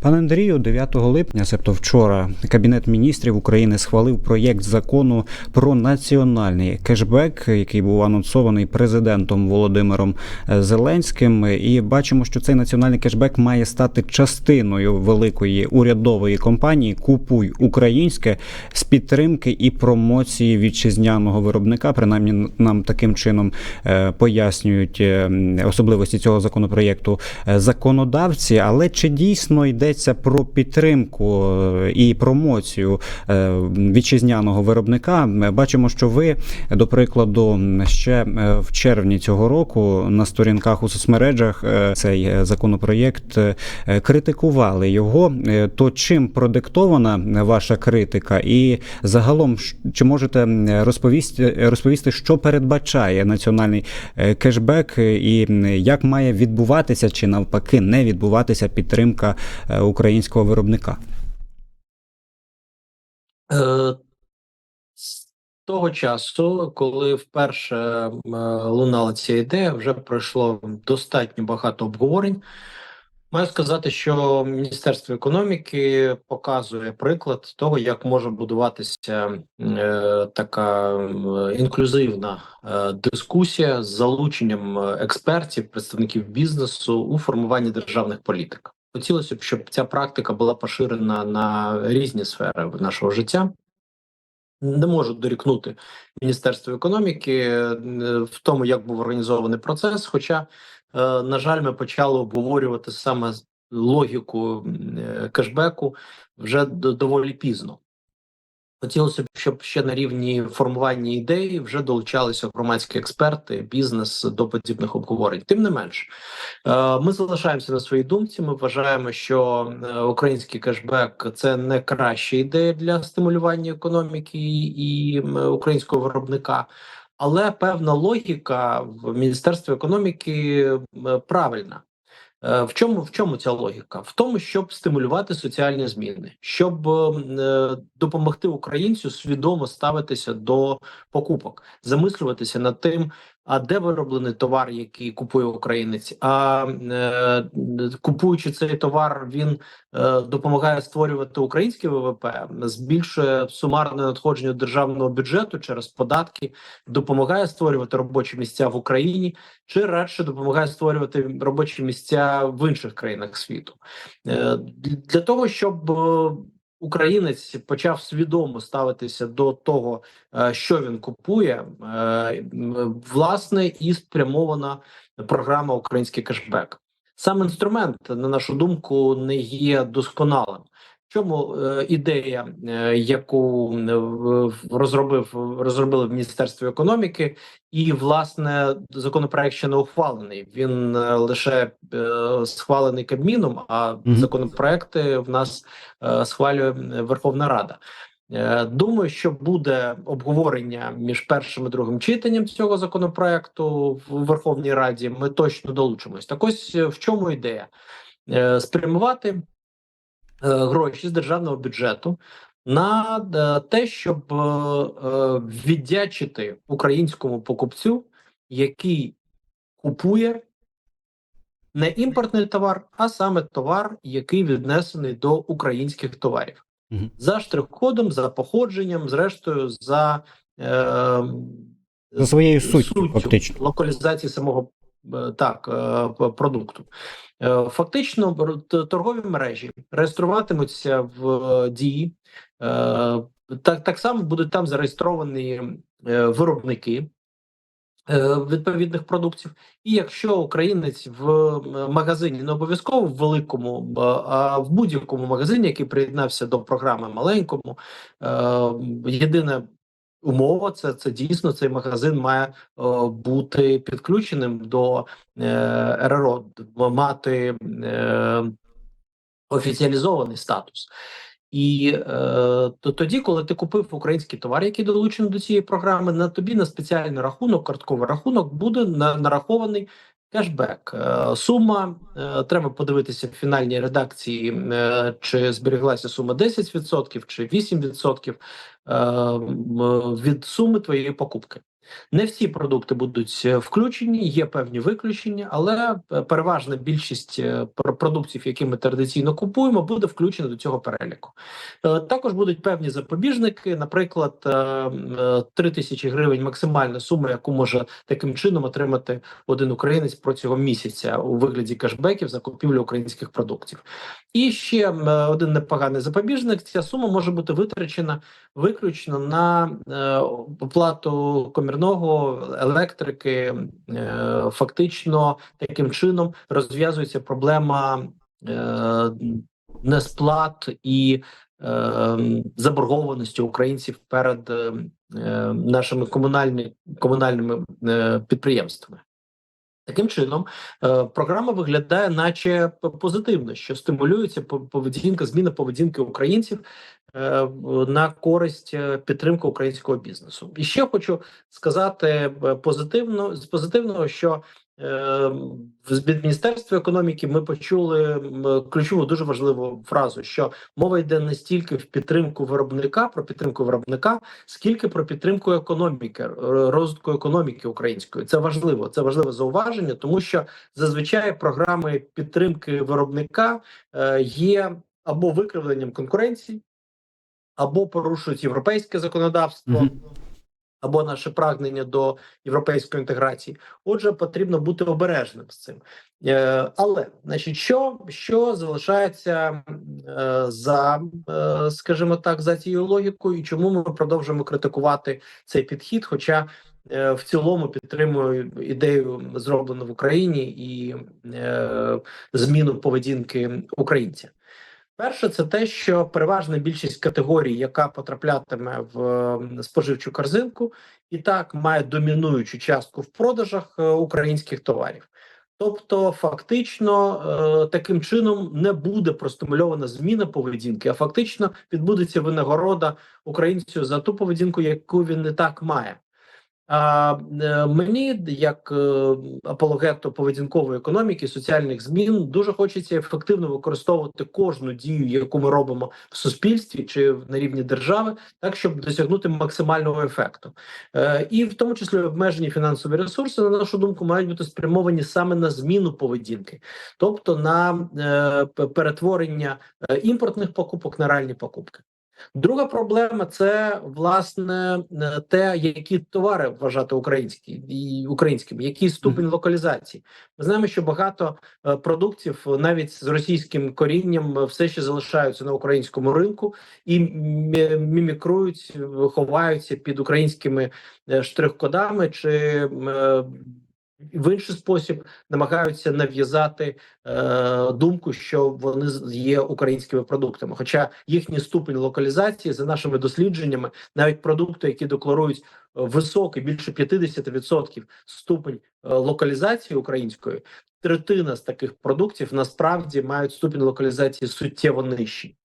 Пане Андрію, 9 липня, себто вчора, Кабінет міністрів України схвалив проєкт закону про національний кешбек, який був анонсований президентом Володимиром е, Зеленським. І бачимо, що цей національний кешбек має стати частиною великої урядової кампанії Купуй українське з підтримки і промоції вітчизняного виробника. Принаймні, нам таким чином е, пояснюють е, особливості цього законопроєкту законодавці. Але чи дійсно йдеться про підтримку е, і промоцію е, вітчизняного виробника? Ми Бачимо, що ви, до прикладу, ще е, в червні цього року на сторінках у соцмережах цей законопроєкт критикували його. То чим продиктована ваша критика? І загалом, чи можете розповісти, розповісти, що передбачає національний кешбек і як має відбуватися чи навпаки не відбуватися підтримка українського виробника? Е, З того часу, коли вперше е, лунала ця ідея, вже пройшло достатньо багато обговорень. Маю сказати, що Міністерство економіки показує приклад того, як може будуватися е, така інклюзивна е, дискусія з залученням е, експертів, представників бізнесу у формуванні державних політик. Хотілося б, щоб ця практика була поширена на різні сфери нашого життя. Не можу дорікнути Міністерство економіки е, в тому, як був організований процес. Хоча, е, на жаль, ми почали обговорювати саме логіку е, кешбеку вже доволі пізно. Хотілося б, щоб ще на рівні формування ідей вже долучалися громадські експерти, бізнес до подібних обговорень. Тим не менш, е, ми залишаємося на своїй думці. Ми вважаємо, що е, український кешбек це не краща ідея для стимулювання економіки і українського виробника. Але певна логіка в Міністерстві економіки правильна. Е, В чому в чому ця логіка? В тому, щоб стимулювати соціальні зміни, щоб е, допомогти українцю свідомо ставитися до покупок, замислюватися над тим, а де вироблений товар, який купує українець. А е, купуючи цей товар, він е, допомагає створювати українське ВВП, збільшує сумарне надходження державного бюджету через податки, допомагає створювати робочі місця в Україні чи радше допомагає створювати робочі місця в інших країнах світу Е, для того, щоб е, українець почав свідомо ставитися до того, е, що він купує, е, власне, і спрямована програма Український кешбек. Сам інструмент, на нашу думку, не є досконалим. Чому е, ідея, е, яку е, розробив розробили в Міністерстві економіки, і власне законопроект ще не ухвалений. Він лише схвалений Кабміном, а законопроекти в нас схвалює Верховна Рада. Думаю, що буде обговорення між першим і другим читанням цього законопроекту в Верховній Раді. Ми точно долучимось. Так ось в чому ідея спрямувати гроші з державного бюджету на е, те, щоб е, е, віддячити українському покупцю, який купує не імпортний товар, а саме товар, який віднесений до українських товарів Мгм. за штрих-кодом, за походженням, зрештою, за, е, За своєю суттю, фактично. локалізації самого е, так е, продукту. Е, Фактично, торгові мережі реєструватимуться в е, дії. Е, Так, так само будуть там зареєстровані е, виробники е, відповідних продуктів. І якщо українець в магазині, не обов'язково в великому, а в будь-якому магазині, який приєднався до програми маленькому, е, єдине умова це, це дійсно цей магазин має е, бути підключеним до е, РРО, мати е, офіціалізований статус. І е, то тоді, коли ти купив український товар, який долучений до цієї програми, на тобі на спеціальний рахунок, картковий рахунок, буде на, нарахований кешбек. Е, сума е, треба подивитися в фінальній редакції, е, чи зберіглася сума 10% чи 8% е, від суми твоєї покупки. Не всі продукти будуть е, включені, є певні виключення, але е, переважна більшість е, продуктів, які ми традиційно купуємо, буде включена до цього переліку. Також будуть певні запобіжники, наприклад, е, е, 3 тисячі гривень максимальна сума, яку може таким чином отримати один українець протягом місяця у вигляді кешбеків за купівлю українських продуктів. І ще один непоганий запобіжник: ця сума може бути витрачена виключно на оплату комірного електрики. Е, фактично, таким чином розв'язується проблема е, несплат і е, заборгованості українців перед нашими комунальними комунальними підприємствами. Таким чином, е, програма виглядає, наче позитивно, що стимулюється по- поведінка, зміна поведінки українців е, на користь е, підтримки українського бізнесу. І ще хочу сказати позитивно з позитивного, що від Міністерства економіки ми почули ключову дуже важливу фразу, що мова йде не стільки в підтримку виробника про підтримку виробника, скільки про підтримку економіки, розвитку економіки української. Це важливо. Це важливе зауваження, тому що зазвичай програми підтримки виробника е, є або викривленням конкуренції, або порушують європейське законодавство. Мгм. Або наше прагнення до європейської інтеграції, отже, потрібно бути обережним з цим. Е, але, значить, що, що залишається е, за, е, скажімо так, за цією логікою, і чому ми продовжуємо критикувати цей підхід? Хоча е, в цілому підтримую ідею зроблену в Україні і е, зміну поведінки українця. Перше, це те, що переважна більшість категорій, яка потраплятиме в споживчу корзинку, і так має домінуючу частку в продажах е, українських товарів. Тобто, фактично, е, таким чином не буде простимульована зміна поведінки, а фактично відбудеться винагорода українцю за ту поведінку, яку він і так має. А е, мені, як е, апологету поведінкової економіки, соціальних змін, дуже хочеться ефективно використовувати кожну дію, яку ми робимо в суспільстві чи на рівні держави, так щоб досягнути максимального ефекту. Е, І в тому числі обмежені фінансові ресурси, на нашу думку, мають бути спрямовані саме на зміну поведінки, тобто на перетворення імпортних покупок на реальні покупки. Друга проблема це власне е, те, які товари вважати українські і українськими, який ступень локалізації. Ми знаємо, що багато е, продуктів, навіть з російським корінням, е, все ще залишаються на українському ринку і мі- мімікрують, е, ховаються під українськими е, штрих-кодами чи е, в інший спосіб намагаються нав'язати е, думку, що вони є українськими продуктами. Хоча їхній ступень локалізації, за нашими дослідженнями, навіть продукти, які декларують е, високий, більше 50% ступень е, локалізації української, третина з таких продуктів насправді мають ступінь локалізації суттєво нижчий.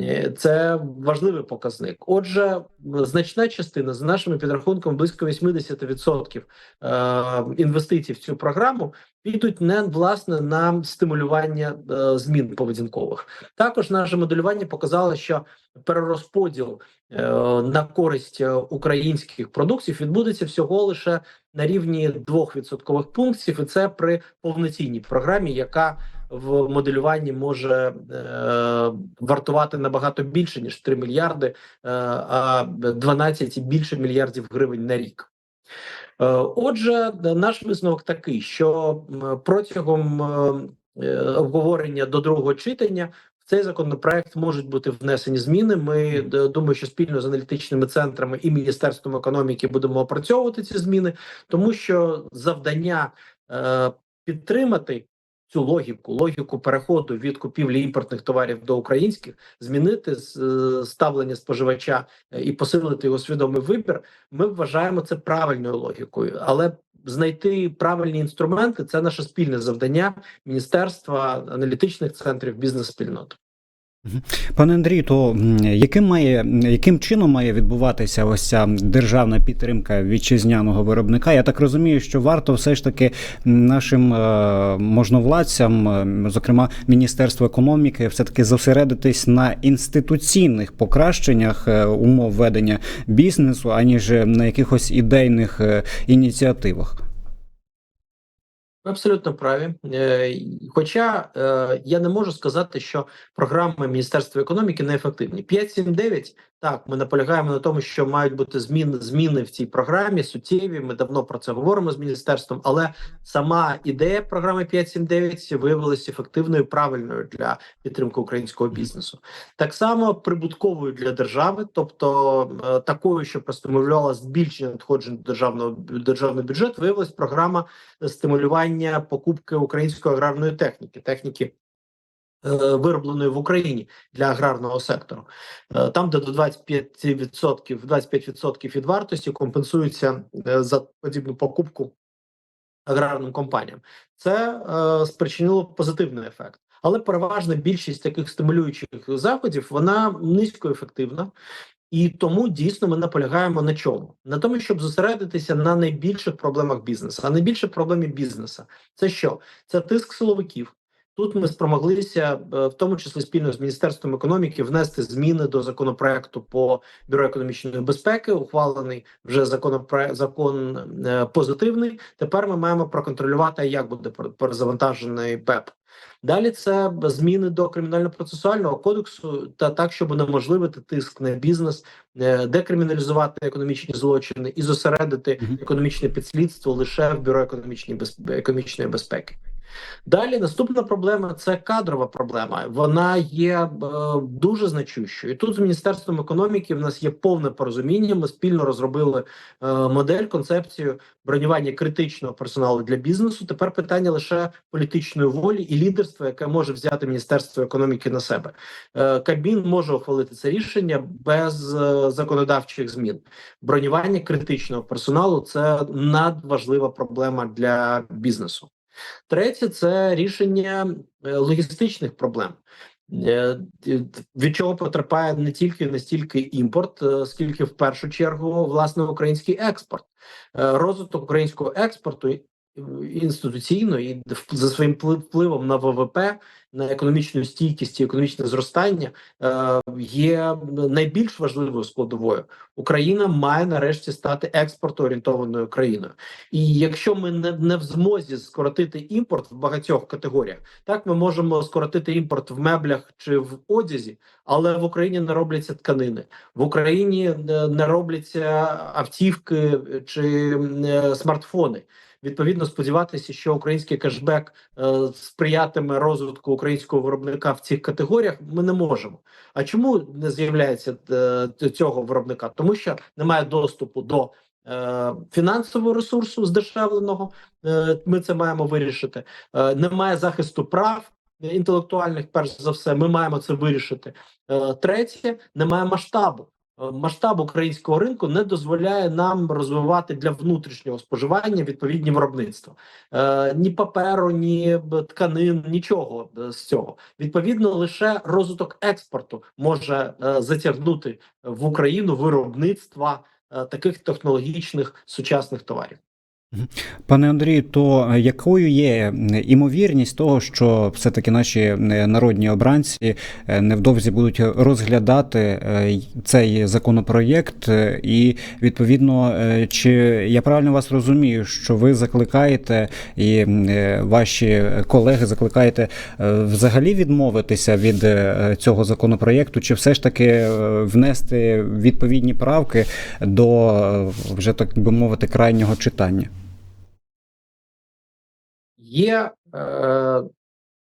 Е, Це важливий показник. Отже, значна частина за нашими підрахунками близько 80% е, інвестицій в цю програму підуть не власне на стимулювання е, змін поведінкових. Також наше моделювання показало, що перерозподіл на користь українських продуктів відбудеться всього лише на рівні 2% пунктів, і це при повноцінній програмі, яка в моделюванні може е, вартувати набагато більше ніж 3 мільярди, е, а 12 і більше мільярдів гривень на рік. Е, Отже, наш висновок такий, що протягом е, е, обговорення до другого читання цей законопроект можуть бути внесені зміни. Ми д- думаю, що спільно з аналітичними центрами і міністерством економіки будемо опрацьовувати ці зміни, тому що завдання е, підтримати цю логіку, логіку переходу від купівлі імпортних товарів до українських, змінити е, ставлення споживача е, і посилити його свідомий вибір. Ми вважаємо це правильною логікою, але знайти правильні інструменти це наше спільне завдання міністерства, аналітичних центрів, бізнес-спільнот. Пане Андрій, то яким має яким чином має відбуватися ось ця державна підтримка вітчизняного виробника? Я так розумію, що варто все ж таки нашим е, можновладцям, е, зокрема Міністерству економіки, все таки зосередитись на інституційних покращеннях е, умов ведення бізнесу, аніж на якихось ідейних ініціативах. Ви абсолютно праві. Е, Хоча е, я не можу сказати, що програми Міністерства економіки неефективні. 5.7.9, так, ми наполягаємо на тому, що мають бути зміни, зміни в цій програмі суттєві. Ми давно про це говоримо з міністерством, але сама ідея програми 5.7.9 виявилася ефективною, правильною для підтримки українського бізнесу. Так само прибутковою для держави, тобто е, такою, що простимулювала збільшення надходжень державного державного бюджету, виявилась програма стимулювання покупки української аграрної техніки, техніки. Е, Виробленої в Україні для аграрного сектору, Е, там, де до 25%, 25% від вартості компенсуються е, за подібну покупку аграрним компаніям, це спричинило позитивний ефект. Але переважна більшість таких стимулюючих заходів вона низькоефективна. І тому дійсно ми наполягаємо на чому? На тому, щоб зосередитися на найбільших проблемах бізнесу. А найбільше проблеми бізнесу це що? Це тиск силовиків. Тут ми спромоглися, е, в тому числі спільно з міністерством економіки, внести зміни до законопроекту по бюро економічної безпеки. Ухвалений вже законопроект закон е, позитивний. Тепер ми маємо проконтролювати, як буде пер- перезавантажений БЕП. Далі це зміни до кримінально-процесуального кодексу та так, щоб унеможливити тиск на бізнес, е, декриміналізувати економічні злочини і зосередити економічне підслідство лише в бюро економічної безпеки. Далі наступна проблема це кадрова проблема. Вона є е, дуже значущою. Тут з міністерством економіки в нас є повне порозуміння. Ми спільно розробили е, модель, концепцію бронювання критичного персоналу для бізнесу. Тепер питання лише політичної волі і лідерства, яке може взяти міністерство економіки на себе. Е, Кабмін може ухвалити це рішення без е, законодавчих змін. Бронювання критичного персоналу це надважлива проблема для бізнесу. Третє це рішення е, логістичних проблем. Е, Від чого потерпає не тільки не стільки імпорт, е, скільки в першу чергу власне український експорт. Розвиток українського експорту інституційно і за своїм вплив- впливом на ВВП, на економічну стійкість і економічне зростання е, є найбільш важливою складовою. Україна має нарешті стати експортоорієнтованою країною. І якщо ми не, не в змозі скоротити імпорт в багатьох категоріях, так ми можемо скоротити імпорт в меблях чи в одязі, але в Україні не робляться тканини. В Україні е, не робляться автівки чи е, смартфони. Відповідно, сподіватися, що український кешбек е, сприятиме розвитку українського виробника в цих категоріях, ми не можемо. А чому не з'являється е, цього виробника? Тому що немає доступу до е, фінансового ресурсу здешевленого. Е, ми це маємо вирішити. Е, немає захисту прав інтелектуальних. Перш за все, ми маємо це вирішити. Е, третє, немає масштабу. Е, Масштаб українського ринку не дозволяє нам розвивати для внутрішнього споживання відповідні виробництва. Е, ні паперу, ні тканин, нічого е, з цього. Відповідно, лише розвиток експорту може е, затягнути в Україну виробництва е, таких технологічних сучасних товарів. Пане Андрію, то якою є імовірність того, що все-таки наші е, народні обранці е, невдовзі будуть розглядати е, цей законопроєкт, е, і відповідно, е, чи я правильно вас розумію, що ви закликаєте і е, ваші колеги закликаєте е, взагалі відмовитися від е, цього законопроєкту, чи все ж таки е, внести відповідні правки до е, вже так би мовити крайнього читання? Є е,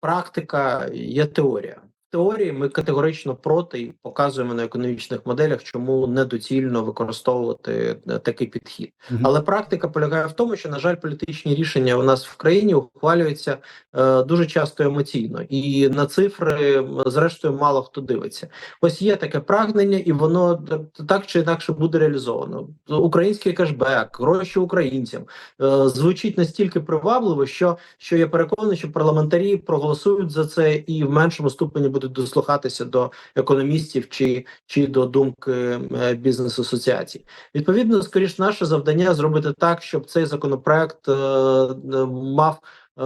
практика, є теорія. Теорії ми категорично проти і показуємо на економічних моделях, чому недоцільно використовувати е, такий підхід. Мгм. Але практика полягає в тому, що на жаль, політичні рішення у нас в країні ухвалюються е, дуже часто емоційно, і на цифри зрештою мало хто дивиться. Ось є таке прагнення, і воно так чи інакше буде реалізовано. Український кешбек, гроші українцям е, звучить настільки привабливо, що, що я переконаний, що парламентарі проголосують за це і в меншому ступені будуть будуть дослухатися до економістів чи, чи до думки е, бізнес-асоціацій. Відповідно, скоріш наше завдання зробити так, щоб цей законопроект е, е, мав е,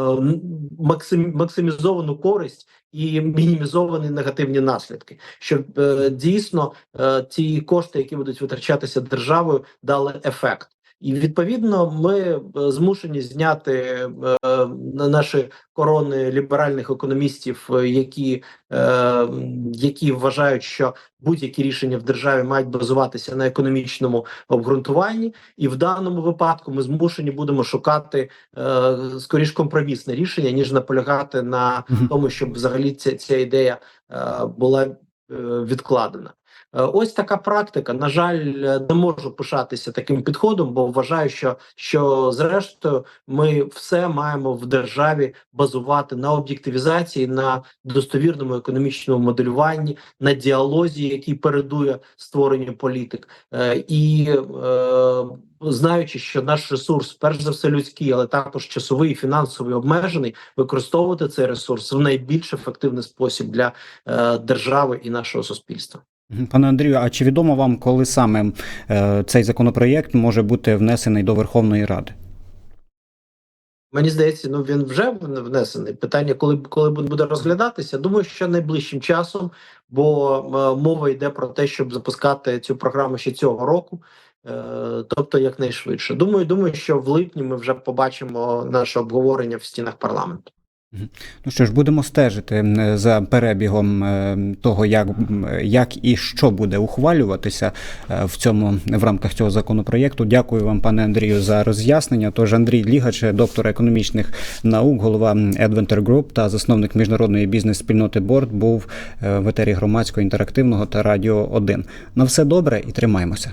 максим, максимізовану користь і мінімізовані негативні наслідки, щоб е, дійсно е, ті кошти, які будуть витрачатися державою, дали ефект. І відповідно ми е, змушені зняти е, на наші корони ліберальних економістів, е, які, е, які вважають, що будь-які рішення в державі мають базуватися на економічному обґрунтуванні, і в даному випадку ми змушені будемо шукати е, скоріш компромісне рішення, ніж наполягати на тому, щоб взагалі ця, ця ідея е, була е, відкладена. Е, Ось така практика. На жаль, е, не можу пишатися таким підходом, бо вважаю, що, що зрештою ми все маємо в державі базувати на об'єктивізації, на достовірному економічному моделюванні, на діалозі, який передує створенню політик, Е, і знаючи, що наш ресурс, перш за все, людський, але також часовий і фінансовий обмежений, використовувати цей ресурс в найбільш ефективний спосіб для держави і нашого суспільства. Пане Андрію, а чи відомо вам, коли саме е, цей законопроєкт може бути внесений до Верховної Ради? Мені здається, ну він вже внесений. Питання, коли коли буде розглядатися, думаю, що найближчим часом, бо е, мова йде про те, щоб запускати цю програму ще цього року, е, тобто якнайшвидше. Думаю, думаю, що в липні ми вже побачимо наше обговорення в стінах парламенту. Ну що ж, будемо стежити за перебігом е, того, як, як і що буде ухвалюватися е, в цьому в рамках цього законопроєкту. Дякую вам, пане Андрію, за роз'яснення. Тож Андрій Лігач, доктор економічних наук, голова Adventure Group та засновник міжнародної бізнес-спільноти Борд, був е, в етері громадського інтерактивного та радіо 1. На все добре і тримаємося.